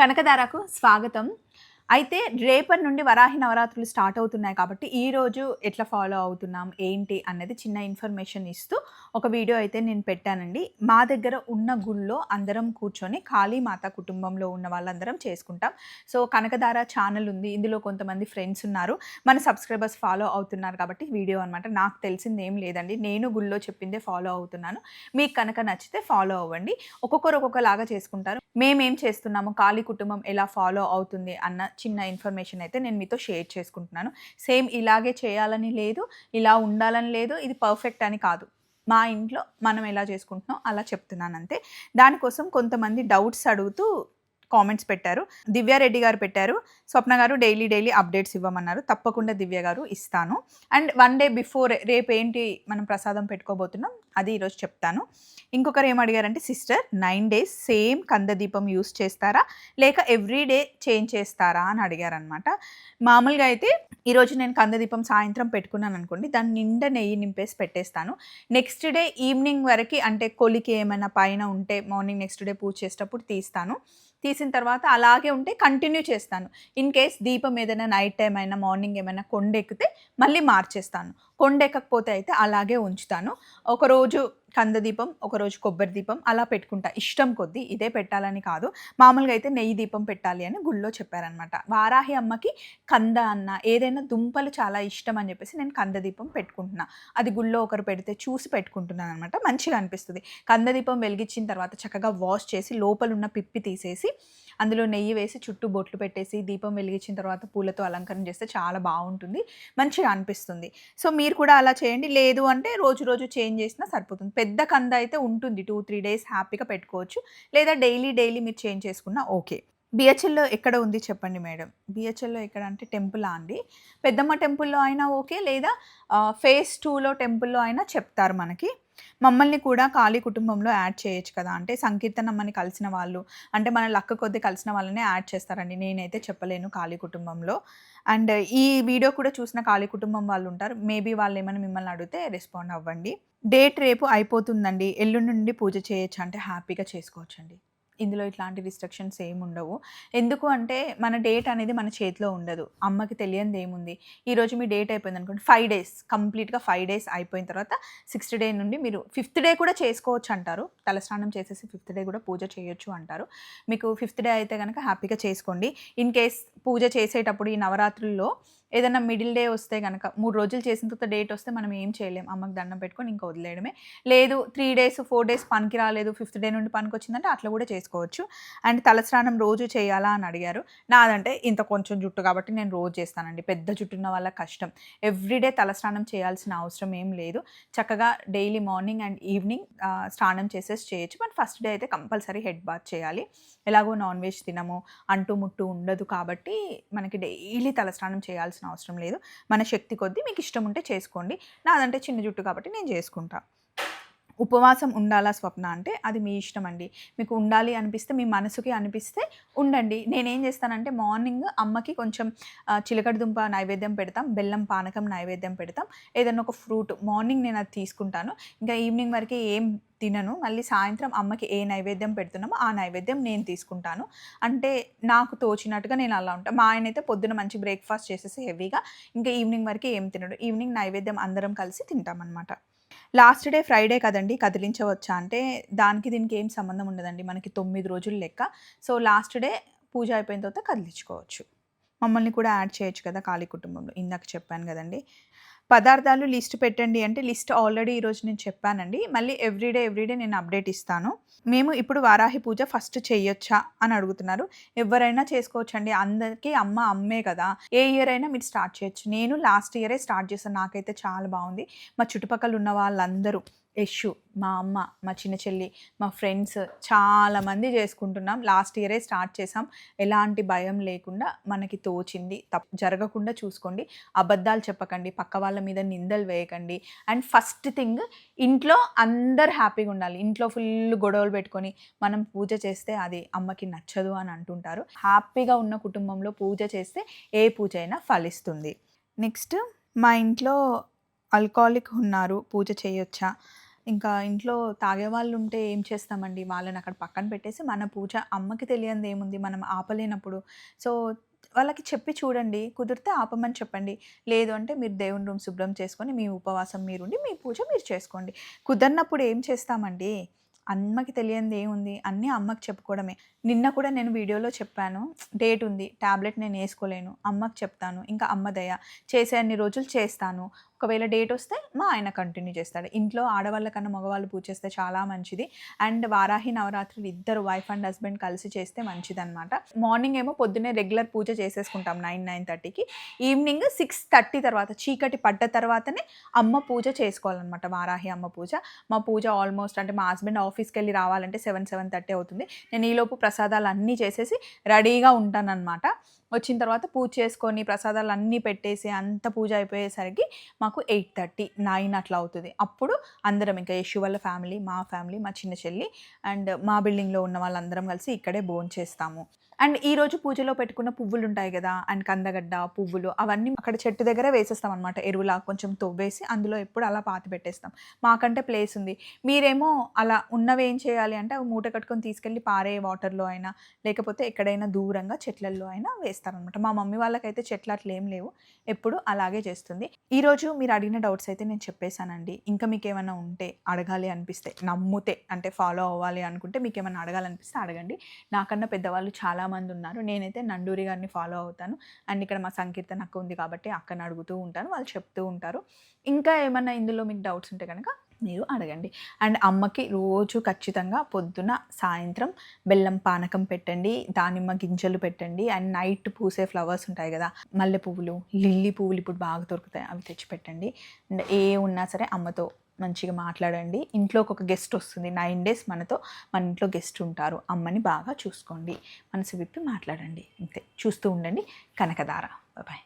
కనకదారకు స్వాగతం. అయితే రేపటి నుండి వరాహి నవరాత్రులు స్టార్ట్ అవుతున్నాయి కాబట్టి ఈరోజు ఎట్లా ఫాలో అవుతున్నాం ఏంటి అన్నది చిన్న ఇన్ఫర్మేషన్ ఇస్తూ ఒక వీడియో అయితే నేను పెట్టానండి. మా దగ్గర ఉన్న గుళ్ళో అందరం కూర్చొని కాళీమాత కుటుంబంలో ఉన్న వాళ్ళందరం చేసుకుంటాం. సో కనకధార ఛానల్ ఉంది. ఇందులో కొంతమంది ఫ్రెండ్స్ ఉన్నారు. మన సబ్స్క్రైబర్స్ ఫాలో అవుతున్నారు కాబట్టి వీడియో అనమాట నాకు తెలిసింది ఏం లేదండి. నేను గుళ్ళో చెప్పిందే ఫాలో అవుతున్నాను. మీకు కనుక నచ్చితే ఫాలో అవ్వండి. ఒక్కొక్కరు ఒక్కొక్కలాగా చేసుకుంటారు. మేమేం చేస్తున్నాము? కాళీ కుటుంబం ఎలా ఫాలో అవుతుంది? అన్న చిన్న ఇన్ఫర్మేషన్ అయితే నేను మీతో షేర్ చేసుకుంటున్నాను. సేమ్ ఇలాగే చేయాలని లేదు ఇలా ఉండాలని లేదు ఇది పర్ఫెక్ట్ అని కాదు. మా ఇంట్లో మనం ఎలా చేసుకుంటున్నాం అలా చెప్తున్నాను అంతే. దానికోసం కొంతమంది డౌట్స్ అడుగుతూ కామెంట్స్ పెట్టారు. దివ్యారెడ్డి గారు పెట్టారు. స్వప్న గారు డైలీ డైలీ అప్డేట్స్ ఇవ్వమన్నారు. తప్పకుండా దివ్య గారు ఇస్తాను. అండ్ వన్ డే బిఫోర్ రేపు ఏంటి మనం ప్రసాదం పెట్టుకోబోతున్నాం అది ఈరోజు చెప్తాను. ఇంకొకరు ఏం అడిగారంటే సిస్టర్ నైన్ డేస్ సేమ్ కందదీపం యూస్ చేస్తారా? లేక ఎవ్రీ డే చేంజ్ చేస్తారా? అని అడిగారనమాట మామూలుగా అయితే ఈరోజు నేను కందదీపం సాయంత్రం పెట్టుకున్నాను అనుకోండి దాని నిండా నెయ్యి నింపేసి పెట్టేస్తాను. నెక్స్ట్ డే ఈవినింగ్ వరకు అంటే కొలికి ఏమైనా పైన ఉంటే మార్నింగ్ నెక్స్ట్ డే పూజ చేసేటప్పుడు తీస్తాను. తీసిన తర్వాత అలాగే ఉంటే కంటిన్యూ చేస్తాను. ఇన్ కేస్ దీపం ఏదైనా నైట్ టైం అయినా మార్నింగ్ ఏమైనా కొండెక్కితే మళ్ళీ మార్చేస్తాను. కొండెక్కకపోతే అయితే అలాగే ఉంచుతాను. ఒకరోజు కందదీపం ఒకరోజు కొబ్బరి దీపం అలా పెట్టుకుంటా. ఇష్టం కొద్దీ ఇదే పెట్టాలని కాదు. మామూలుగా అయితే నెయ్యి దీపం పెట్టాలి అని గుళ్ళో చెప్పారనమాట వారాహి అమ్మకి కంద అన్న ఏదైనా దుంపలు చాలా ఇష్టం అని చెప్పేసి నేను కందదీపం పెట్టుకుంటున్నా. అది గుళ్ళో ఒకరు పెడితే చూసి పెట్టుకుంటున్నాను అనమాట మంచిగా అనిపిస్తుంది. కందదీపం వెలిగించిన తర్వాత చక్కగా వాష్ చేసి లోపల ఉన్న పిప్పి తీసేసి అందులో నెయ్యి వేసి చుట్టూ బొట్లు పెట్టేసి దీపం వెలిగించిన తర్వాత పూలతో అలంకరణ చేస్తే చాలా బాగుంటుంది. మంచిగా అనిపిస్తుంది. సో మీరు కూడా అలా చేయండి. లేదు అంటే రోజు రోజు చేంజ్ చేసినా సరిపోతుంది. పెద్ద కంద అయితే ఉంటుంది. టూ త్రీ డేస్ హ్యాపీగా పెట్టుకోవచ్చు. లేదా డైలీ డైలీ మీరు చేంజ్ చేసుకున్నా ఓకే బిహెచ్ఎల్లో ఎక్కడ ఉంది చెప్పండి మేడం? బిహెచ్ఎల్లో ఎక్కడ అంటే టెంపులా అండి? పెద్దమ్మ టెంపుల్లో అయినా ఓకే లేదా ఫేస్ టూలో టెంపుల్లో అయినా చెప్తారు మనకి. మమ్మల్ని కూడా ఖాళీ కుటుంబంలో యాడ్ చేయొచ్చు కదా. అంటే సంకీర్తనమ్మని కలిసిన వాళ్ళు అంటే మన లక్క కొద్ది కలిసిన వాళ్ళనే యాడ్ చేస్తారండి. నేనైతే చెప్పలేను ఖాళీ కుటుంబంలో. అండ్ ఈ వీడియో కూడా చూసిన ఖాళీ కుటుంబం వాళ్ళు ఉంటారు. మేబీ వాళ్ళు ఏమైనా మిమ్మల్ని అడిగితే రెస్పాండ్ అవ్వండి. డేట్ రేపు అయిపోతుందండి. ఎల్లుండి నుండి పూజ చేయొచ్చు అంటే హ్యాపీగా చేసుకోవచ్చండి. ఇందులో ఇట్లాంటి రిస్ట్రిక్షన్స్ ఏమి ఉండవు. ఎందుకు అంటే మన డేట్ అనేది మన చేతిలో ఉండదు. అమ్మకి తెలియంది ఏముంది? ఈరోజు మీ డేట్ అయిపోయింది అనుకోండి ఫైవ్ డేస్ కంప్లీట్గా ఫైవ్ డేస్ అయిపోయిన తర్వాత సిక్స్త్ డే నుండి మీరు ఫిఫ్త్ డే కూడా చేసుకోవచ్చు అంటారు. తలస్నానం చేసేసి ఫిఫ్త్ డే కూడా పూజ చేయొచ్చు అంటారు. మీకు ఫిఫ్త్ డే అయితే కనుక హ్యాపీగా చేసుకోండి. ఇన్ కేస్ పూజ చేసేటప్పుడు ఈ నవరాత్రుల్లో ఏదైనా మిడిల్ డే వస్తే కనుక మూడు రోజులు చేసిన తర్వాత డేట్ వస్తే మనం ఏం చేయలేం. అమ్మకి దండం పెట్టుకొని ఇంకా వదిలేయడమే. లేదు త్రీ డేస్ ఫోర్ డేస్ పనికి రాలేదు ఫిఫ్త్ డే నుండి పనికి వచ్చిందంటే అట్లా కూడా చేసుకోవచ్చు. అండ్ తలస్నానం రోజు చేయాలా అని అడిగారు. నాదంటే ఇంత కొంచెం జుట్టు కాబట్టి నేను రోజు చేస్తానండి. పెద్ద జుట్టు ఉన్న వాళ్ళ కష్టం. ఎవ్రీడే తలస్నానం చేయాల్సిన అవసరం ఏం లేదు. చక్కగా డైలీ మార్నింగ్ అండ్ ఈవినింగ్ స్నానం చేసేసి చేయొచ్చు. బట్ ఫస్ట్ డే అయితే కంపల్సరీ హెడ్ బాత్ చేయాలి. ఎలాగో నాన్ వెజ్ తినము అంటు ముట్టు ఉండదు కాబట్టి మనకి డైలీ తలస్నానం చేయాల్సిన అవసరం లేదు. మన శక్తి కొద్దీ మీకు ఇష్టం ఉంటే చేసుకోండి. నాదంటే చిన్న జుట్టు కాబట్టి నేను చేసుకుంటాను ఉపవాసం ఉండాలా స్వప్న అంటే అది మీ ఇష్టం అండి. మీకు ఉండాలి అనిపిస్తే మీ మనసుకి అనిపిస్తే ఉండండి. నేనేం చేస్తానంటే మార్నింగ్ అమ్మకి కొంచెం చిలకడ దుంప నైవేద్యం పెడతాం బెల్లం పానకం నైవేద్యం పెడతాం. ఏదైనా ఒక ఫ్రూట్ మార్నింగ్ నేను అది తీసుకుంటాను. ఇంకా ఈవినింగ్ వరకు ఏం తినను. మళ్ళీ సాయంత్రం అమ్మకి ఏ నైవేద్యం పెడుతున్నామో ఆ నైవేద్యం నేను తీసుకుంటాను. అంటే నాకు తోచినట్టుగా నేను అలా ఉంటాను మా ఆయన అయితే పొద్దున మంచి బ్రేక్ఫాస్ట్ చేసేసి హెవీగా ఇంకా ఈవినింగ్ వరకు ఏం తినడు. ఈవినింగ్ నైవేద్యం అందరం కలిసి తింటామన్నమాట. లాస్ట్ డే ఫ్రైడే కదండి కదిలించవచ్చా? అంటే దానికి దీనికి ఏం సంబంధం ఉండదండి మనకి తొమ్మిది రోజులు లెక్క. సో లాస్ట్ డే పూజ అయిపోయిన తర్వాత కదిలించుకోవచ్చు. మమ్మల్ని కూడా యాడ్ చేయొచ్చు కదా ఖాళీ కుటుంబంలో. ఇందాక చెప్పాను కదండి. పదార్థాలు లిస్ట్ పెట్టండి అంటే లిస్ట్ ఆల్రెడీ ఈరోజు నేను చెప్పానండి. మళ్ళీ ఎవ్రీడే ఎవ్రీడే నేను అప్డేట్ ఇస్తాను. మేము ఇప్పుడు వారాహి పూజ ఫస్ట్ చేయొచ్చా అని అడుగుతున్నారు. ఎవరైనా చేసుకోవచ్చండి. అందరికీ అమ్మ అమ్మే కదా. ఏ ఇయర్ అయినా మీరు స్టార్ట్ చేయొచ్చు. నేను లాస్ట్ ఇయరే స్టార్ట్ చేస్తాను నాకైతే చాలా బాగుంది. మా చుట్టుపక్కల ఉన్న వాళ్ళందరూ యశు మా అమ్మ మా చిన్న చెల్లి మా ఫ్రెండ్స్ చాలామంది చేసుకుంటున్నాం. లాస్ట్ ఇయరే స్టార్ట్ చేసాం ఎలాంటి భయం లేకుండా మనకి తోచింది. తప్ జరగకుండా చూసుకోండి. అబద్ధాలు చెప్పకండి. పక్క వాళ్ళ మీద నిందలు వేయకండి. అండ్ ఫస్ట్ థింగ్ ఇంట్లో అందరు హ్యాపీగా ఉండాలి. ఇంట్లో ఫుల్ గొడవలు పెట్టుకొని మనం పూజ చేస్తే అది అమ్మకి నచ్చదు అని అంటుంటారు. హ్యాపీగా ఉన్న కుటుంబంలో పూజ చేస్తే ఏ పూజ అయినా ఫలిస్తుంది. నెక్స్ట్ మా ఇంట్లో ఆల్కహాలిక్ ఉన్నారు. పూజ చేయొచ్చా? ఇంకా ఇంట్లో తాగేవాళ్ళు ఉంటే ఏం చేస్తామండి? వాళ్ళని అక్కడ పక్కన పెట్టేసి మన పూజ అమ్మకి తెలియంది ఏముంది? మనం ఆపలేనప్పుడు. సో వాళ్ళకి చెప్పి చూడండి. కుదిరితే ఆపమని చెప్పండి. లేదు అంటే మీరు దేవుని రూమ్ శుభ్రం చేసుకొని మీ ఉపవాసం మీరుండి మీ పూజ మీరు చేసుకోండి. కుదరినప్పుడు ఏం చేస్తామండి? అమ్మకి తెలియంది ఏముంది అన్నీ అమ్మకి చెప్పుకోవడమే. నిన్న కూడా నేను వీడియోలో చెప్పాను డేట్ ఉంది ట్యాబ్లెట్ నేను వేసుకోలేను అమ్మకి చెప్తాను ఇంకా అమ్మ దయ చేసే అన్ని రోజులు చేస్తాను. ఒకవేళ డేట్ వస్తే మా ఆయన కంటిన్యూ చేస్తాడు. ఇంట్లో ఆడవాళ్ళ కన్నా మగవాళ్ళు పూజ చేస్తే చాలా మంచిది. అండ్ వారాహి నవరాత్రులు ఇద్దరు వైఫ్ అండ్ హస్బెండ్ కలిసి చేస్తే మంచిదన్నమాట. మార్నింగ్ ఏమో పొద్దున్నే రెగ్యులర్ పూజ చేసేసుకుంటాం నైన్ నైన్ థర్టీకి ఈవినింగ్ సిక్స్ థర్టీ తర్వాత చీకటి పడ్డ తర్వాతనే అమ్మ పూజ చేసుకోవాలన్నమాట వారాహి అమ్మ పూజ. మా పూజ ఆల్మోస్ట్ అంటే మా హస్బెండ్ ఆఫీస్కి వెళ్ళి రావాలంటే సెవెన్ సెవెన్ థర్టీ అవుతుంది. నేను ఈలోపు ప్రసాదాలు అన్నీ చేసేసి రెడీగా ఉంటానన్నమాట. వచ్చిన తర్వాత పూజ చేసుకొని ప్రసాదాలు అన్నీ పెట్టేసి అంత పూజ అయిపోయేసరికి మాకు ఎయిట్ థర్టీ నైన్ అట్లా అవుతుంది. అప్పుడు అందరం ఇంకా యశు వాళ్ళ ఫ్యామిలీ మా ఫ్యామిలీ మా చిన్న చెల్లి అండ్ మా బిల్డింగ్లో ఉన్న వాళ్ళందరం కలిసి ఇక్కడే భోంచేస్తాము. అండ్ ఈ రోజు పూజలో పెట్టుకున్న పువ్వులు ఉంటాయి కదా అండ్ కందగడ్డ పువ్వులు అవన్నీ అక్కడ చెట్టు దగ్గర వేసేస్తాం అనమాట ఎరువులా కొంచెం తవ్వేసి అందులో ఎప్పుడు అలా పాతి పెట్టేస్తాం. మాకంటే ప్లేస్ ఉంది. మీరేమో అలా ఉన్నవి ఏం చేయాలి అంటే అవి మూట కట్టుకొని తీసుకెళ్ళి పారే వాటర్లో అయినా లేకపోతే ఎక్కడైనా దూరంగా చెట్లల్లో అయినా వేస్తారనమాట మా మమ్మీ వాళ్ళకైతే చెట్లు అట్లా ఏం లేవు. ఎప్పుడు అలాగే చేస్తుంది. ఈరోజు మీరు అడిగిన డౌట్స్ అయితే నేను చెప్పేశానండి. ఇంకా మీకు ఏమైనా ఉంటే అడగాలి అనిపిస్తే నమ్ముతే అంటే ఫాలో అవ్వాలి అనుకుంటే మీకు ఏమైనా అడగాలనిపిస్తే అడగండి. నాకన్నా పెద్దవాళ్ళు చాలా చాలామంది ఉన్నారు. నేనైతే నండూరి గారిని ఫాలో అవుతాను. అండ్ ఇక్కడ మా సంకీర్తన అక్క ఉంది కాబట్టి అక్కని అడుగుతూ ఉంటాను. వాళ్ళు చెప్తూ ఉంటారు. ఇంకా ఏమన్నా ఇందులో మీకు డౌట్స్ ఉంటే కనుక మీరు అడగండి. అండ్ అమ్మకి రోజు ఖచ్చితంగా పొద్దున సాయంత్రం బెల్లం పానకం పెట్టండి దానిమ్మ గింజలు పెట్టండి అండ్ నైట్ పూసే ఫ్లవర్స్ ఉంటాయి కదా మల్లె పువ్వులు లిల్లీ పువ్వులు ఇప్పుడు బాగా దొరుకుతాయి అవి తెచ్చి పెట్టండి. అండ్ ఏ ఉన్నా సరే అమ్మతో మంచిగా మాట్లాడండి. ఇంట్లోకి ఒక గెస్ట్ వస్తుంది నైన్ డేస్ మనతో మన ఇంట్లో గెస్ట్ ఉంటారు అమ్మని బాగా చూసుకోండి. మనసు విప్పి మాట్లాడండి. అంతే చూస్తూ ఉండండి. కనకదార బాయ్